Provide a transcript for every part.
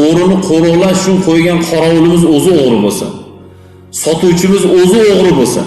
o'g'rini qo'riqlash uchun qo'ygan qorovulimiz o'zi o'g'ri bo'lsa sotuvchimiz o'zi o'g'ri bo'lsa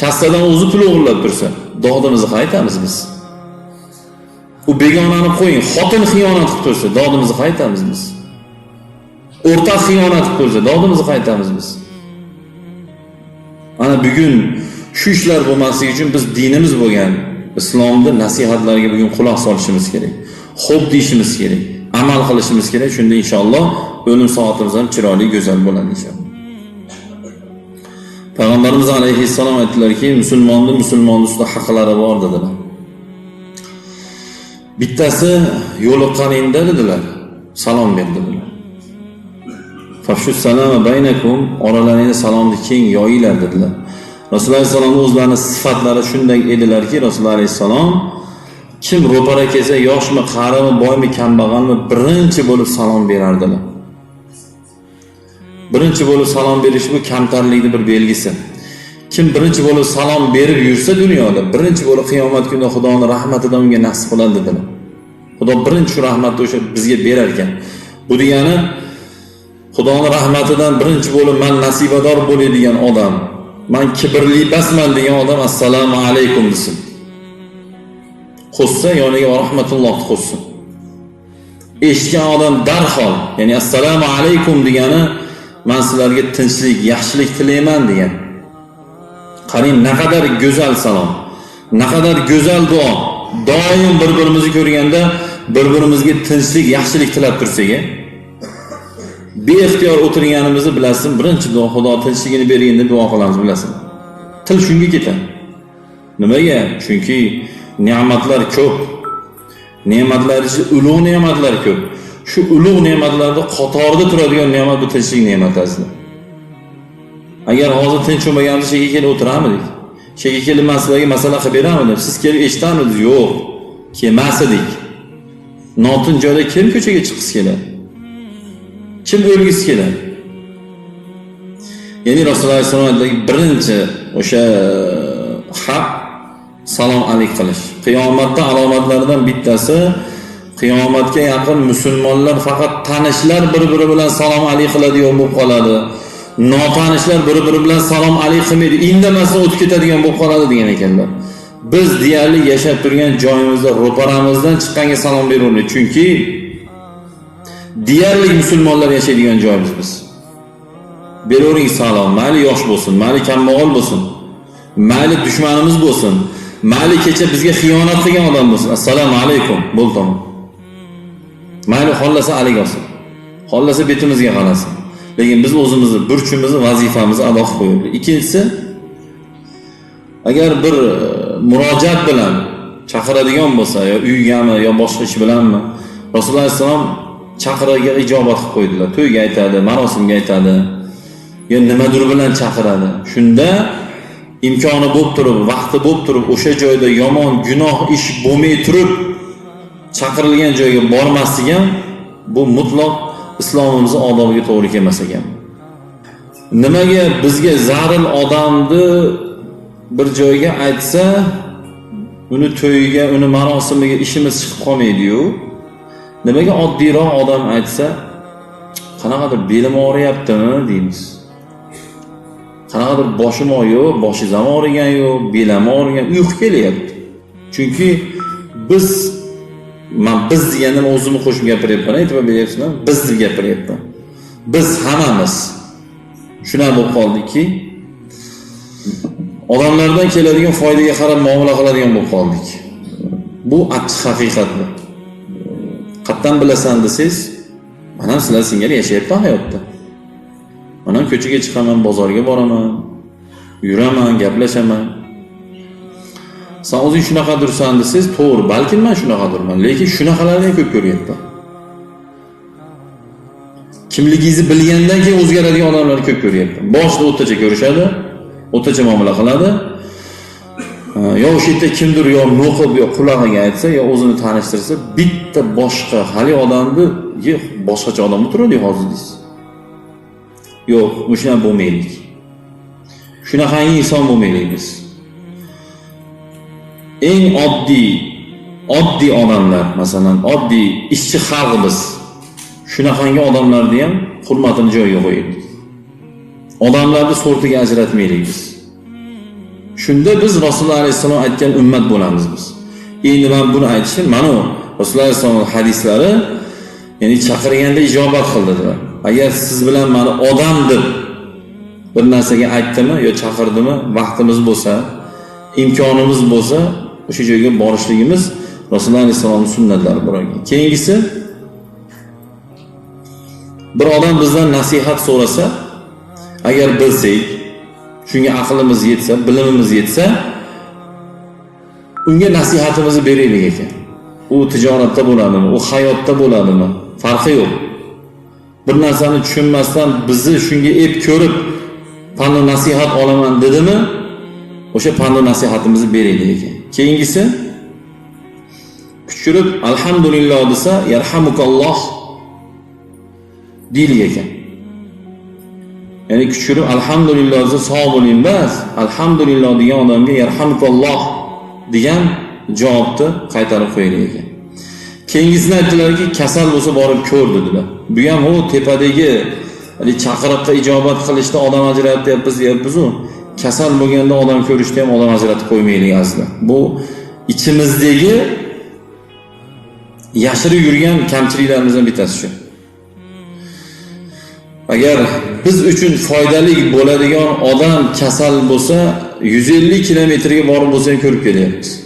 kassadan o'zi pul o'g'irlab tursa dodimizni qaytamiz biz. U begonani qo'ying xotin xiyonat qilib tursa dodimizni qaytamiz biz. O'rtoq xiyonat qilib tursa dodimizni qaytamiz biz. Ana bugun shu ishlar bo'lmasligi uchun biz dinimiz bo'lgan islomni nasihatlariga bugun quloq solishimiz kerak xo'p deyishimiz kerak amal qilishimiz kerak. Shunda inshaalloh o'lim soatimiz ham chiroyli go'zal bo'ladi inshaalloh. Payg'ambarimiz alayhissalom aytdilarki musulmonni musulmonni ustida haqlari bor dedilar. Bittasi yo'liqqaningda dedilar. Salom ber dedilar. Baynakum oralaringda salomni keng yoyinglar dedilar. Rasululloh alayhissalomni o'zlarini sifatlari shunday edilarki, Rasululloh alayhissalom kim ro'para kelsa, yoshmi, qarimi, boymi, kambag'almi, birinchi bo'lib salom berardilar. Birinchi bo'lib salom berish bu kamtarlikni bir belgisi. Kim birinchi bo'lib salom berib yursa dunyoda, birinchi bo'lib qiyomat kunida Xudoning rahmatidan unga nasib qiladi dedilar. Xudo birinchi shu rahmatni o'sha bizga berar ekan. Bu degani Xudoning rahmatidan birinchi bo'lib man nasibador bo'ladigan odam, man kibrli emasman degan odam assalomu alaykum desin. Qo'shsa yoniga rahmatullohni qo'ssin. Eshitgan odam darhol, ya'ni assalomu alaykum degani man sizlarga tinchlik, yaxshilik tilayman degan. Qarang, naqadar go'zal salom, naqadar go'zal duo. Doim bir-birimizni ko'rganda bir-birimizga tinchlik, yaxshilik tilab tursak, e? beixtiyor o'tirganimizni bilasin birinchi duo xudo tinchligini bergin deb duo qilamiz bilasin til shunga ketadi nimaga chunki ne'matlar ko'p. Ne'matlar ichida ulug' ne'matlar ko'p. Shu ulug' ne'matlarni qatorida turadigan ne'mat bu tinchlik ne'mati aslida. Agar hozir tinch bo'lmaganimizda shega kelib o'tiramidik shega kelib man sizlarga masala qilib beramidim siz kelib eshitardingiz yo'q. Kelmas edik notinch joyda kim ko'chaga chiqqisi keladi? Kim o'lgisi keladi? Ya'ni rasululloh alayhisalom aytdilarki birinchi o'sha haq salom alik qilish. Qiyomatda alomatlaridan bittasi qiyomatga yaqin musulmonlar faqat tanishlar bir biri bilan salom alik qiladigan bo'lib qoladi. Notanishlar bir biri bilan salom alik qilmaydi indamasdan o'tib ketadigan bo'lib qoladi degan ekanlar biz deyarli yashab turgan joyimizda ro'paramizdan chiqqanga salom beravermaylik chunki deyarli musulmonlar yashaydigan joyimiz biz. Beravering salom mayli yosh bo'lsin mayli kambag'al bo'lsin mayli dushmanimiz bo'lsin. Mayli kecha bizga xiyonat qilgan odam bo'lsin. Assalomu alaykum. Bo'ldi tamom mayli xohlasa alik olsin. Xohlasa betimizga qarasin. Lekin biz o'zimizni burchimizni vazifamizni ado qilib qo'yaylik. Ikkinchisi agar bir e, murojaat bilan chaqiradigan bo'lsa yo uygami yo boshqa ish bilanmi rasululloh alayhissalom chaqiriga ijobat qilib qo'ydilar. To'yga aytadi marosimga aytadi yo nimadir bilan chaqiradi. Shunda imkoni bo'lib turib vaqti bo'lib turib o'sha joyda yomon gunoh ish bo'lmay turib chaqirilgan joyga bormaslik ham bu mutlaq islomimizni odobiga to'g'ri kelmas ekan nimaga bizga zaril odamni bir joyga aytsa uni to'yiga uni marosimiga ishimiz chiqib qolmaydiyu? Nimaga oddiyroq odam aytsa qanaqadir belim og'riyaptimi? deymiz. Qanaqadir boshim yo'q boshingiz ham og'rigan yo'q belim og'rigan uyqu kelyapti. Chunki biz man biz deganda man o'zimni qo'shib gapiryapman e'tibor beryapsizlar biz deb gapiryapman. Biz hammamiz. Shunaqa bo'lib qoldikki odamlardan keladigan foydaga qarab muomala qiladigan bo'lib qoldik. Bu achchiq haqiqat bu. Qayerdan bilasan desangiz man ham sizlar singari yashayapman hayotda. Man ham ko'chaga chiqaman bozorga boraman yuraman gaplashaman san o'zing shunaqadirsan desangiz to'g'ri balkim man shunaqadirman lekin shunaqalarni ko'p ko'ryapman kimligingizni bilgandan keyin o'zgaradigan odamlarni ko'p ko'ryapman boshida o'rtacha ko'rishadi o'rtacha muomala qiladi. Yo o'sha yerda kimdir yo no'qib yo qulog'iga aytsa yo o'zini tanishtirsa bitta boshqa haligi odamni boshqacha odam turadi hozir deysiz yo'q shunaqa bo'lmaylik. Shunaqangi inson bo'lmaylik biz eng oddiy oddiy odamlar masalan oddiy ishchi xalq biz shunaqangi odamlarni ham hurmatini joyiga qo'yaylik. Odamlarni sortiga ajratmaylik. Biz shunda biz rasululloh alayhissalom aytgan ummat bo'lamiz biz. Endi man buni aytishim mana u rasululloh alayhissalom hadislari ya'ni chaqirganda ijobat qildi dedilar. Agar siz bilan mani odam deb bir narsaga aytdimi yo chaqirdimi vaqtimiz bo'lsa imkonimiz bo'lsa o'sha joyga borishligimiz rasululloh alayhissalomni sunnatlari birodarlar keyingisi bir odam bizdan nasihat so'rasa agar bilsak shunga aqlimiz yetsa bilimimiz yetsa unga nasihatimizni beraylik ekan. U tijoratda bo'ladimi u hayotda bo'ladimi farqi yo'q. Bir narsani tushunmasdan bizni shunga ep ko'rib panu nasihat olaman dedimi o'sha panu nasihatimizni beraylik ekan. Keyingisi kuchirib alhamdulillah desa yarhamukalloh deylik ekan. Ya'ni kuchirib alhamdulillah desa sog' bo'ling bas alhamdulillah degan odamga yarhamukalloh degan javobni qaytarib qo'yaylik ekan keyingisini aytdilarki kasal bo'lsa borib ko'r dedilar. Bu ham u tepadagi haligi chaqiriqqa ijobat qilishda odam ajratyapmiz deyapmizu. Kasal bo'lganda odam ko'rishda ham odam ajratib qo'ymaylik aslida bu ichimizdagi yashirib yurgan kamchiliklarimizdan bittasi shu. Agar biz uchun foydali bo'ladigan odam kasal bo'lsa 150 kilometrga borib bo'lsa ham ko'rib kelyapmiz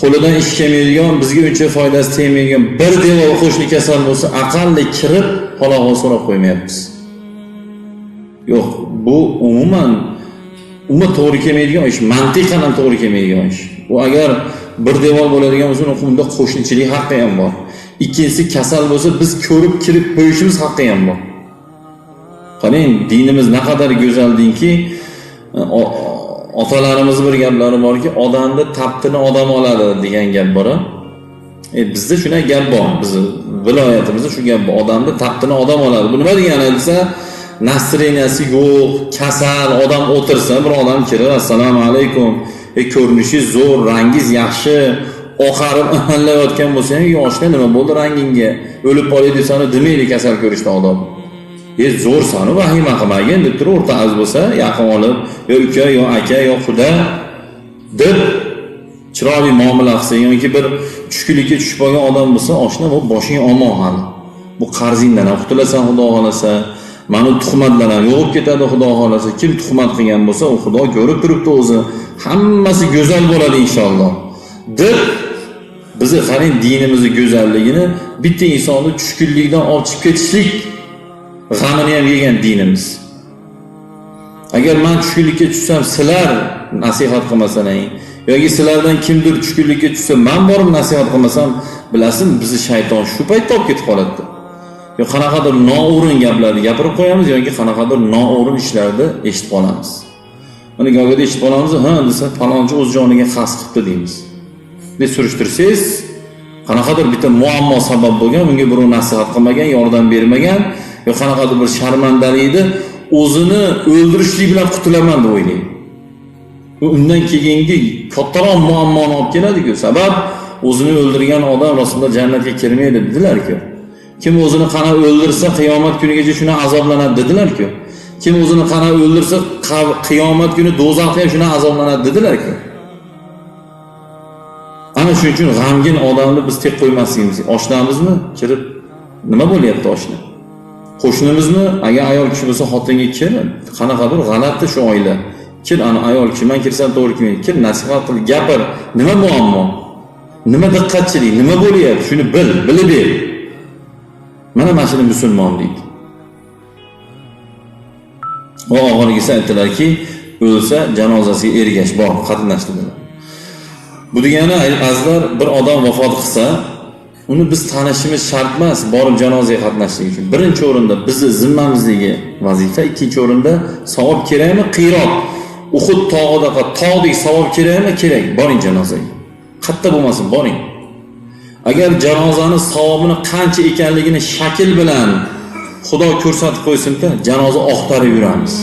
qo'lidan ish kelmaydigan bizga uncha foydasi tegmaydigan bir devor qo'shni kasal bo'lsa aqalli kirib hol ahvol so'rab qo'ymayapmiz. Yo'q bu umuman umuman to'g'ri kelmaydigan ish mantiqan ham to'g'ri kelmaydigan ish. U agar bir devor bo'ladigan bo'lsa unda qo'shnichilik haqqi ham bor. Ikkinchisi kasal bo'lsa biz ko'rib kirib qo'yishimiz haqqi ham bor. Qarang dinimiz naqadar go'zaldinki otalarimiz bir gaplari borki odamni taptini odam oladi degan gap bor e bizda shunaqa gap bor. Bizni viloyatimizda shu gap bor. Odamni taptini odam oladi. Bu nima degani desa настроенияsi yo'q kasal odam o'tirsa bir odam kirib assalomu alaykum. E ko'rinishingiz zo'r rangingiz yaxshi. Oqarib amallayotgan bo'lsa ham yoshda nima bo'ldi rangingga? O'lib qolay deb demaydi kasal ko'rishdan odam. Zo'r zo'rsanu vahima qilmagin deb turib o'rtamiz bo'lsa yaqin olib yo uka yo aka yo xudo deb chiroyli muomala qilsa yoki bir tushkunlikka tushib qolgan odam bo'lsa oshna bu boshing omon hali bu qarzingdan ham qutulasan xudo xohlasa. Mana bu tuhmatlar ham yo'qolib ketadi xudo xohlasa. Kim tuhmat qilgan bo'lsa u xudo ko'rib turibdi o'zi. Hammasi go'zal bo'ladi inshaalloh deb bizni qarang dinimizni go'zalligini bitta insonni tushkunlikdan olib chiqib ketishlik g'amini ham yegan dinimiz. Agar man tushkunlikka tushsam sizlar nasihat qilmasalang yoki sizlardan kimdir tushkunlikka tushsa man borib nasihat qilmasam bilasizmi bizni shayton shu paytda olib ketib qoladida. Yo qanaqadir noo'rin gaplarni gapirib qo'yamiz yoki qanaqadir noo'rin ishlarni eshitib qolamiz mana gohida eshitib qolamiz ha desa falonchi o'z joniga qasd qilibdi deymiz. Deb surishtirsangiz qanaqadir bitta muammo sabab bo'lgan unga birov nasihat qilmagan yordam bermagan yo qanaqadir bir sharmandalikni o'zini o'ldirishlik bilan qutulaman deb o'ylaydi. U undan keyingi kattaroq muammoni olib keladiku. Sabab o'zini o'ldirgan odam rasululloh jannatga kirmaydi dedilarku. Kim o'zini qana o'ldirsa qiyomat kunigacha shuna azoblanadi dedilarku. Kim o'zini qana o'ldirsa qiyomat kuni do'zaxda ham shuna azoblanadi dedilarku. Ana shuning uchun g'amgin odamni biz tek qo'ymasligimiz oshnamizmi? Kirib nima bo'lyapti oshna? Qo'shnimizni agar ayol kishi bo'lsa xotinga kir qanaqadir g'alati shu oila. Kir ana ayol kishi man kirsam to'g'ri kelmaydi. Kir nasihat qil gapir. Nima muammo? Nima diqqatchilik nima bo'lyapti? Shuni bil bilib ber. Mana mana shuni musulmon deydi. Va oxirgisi aytdilarki o'lsa janozasiga ergash bor qatnashdi bu degani azizlar bir odam vafot qilsa uni biz tanishimiz shart emas borib janozaga qatnashishlik uchun. Birinchi o'rinda bizni zimmamizdagi vazifa ikkinchi o'rinda savob kerakmi? Qiyroq. Uhud tog'idaqa tog'dek savob kerakmi? Kerak. Boring janozaga. Qayerda bo'lmasin boring. Agar janozani savobini qancha ekanligini shakl bilan xudo ko'rsatib qo'ysinda janoza oqtarib yuramiz.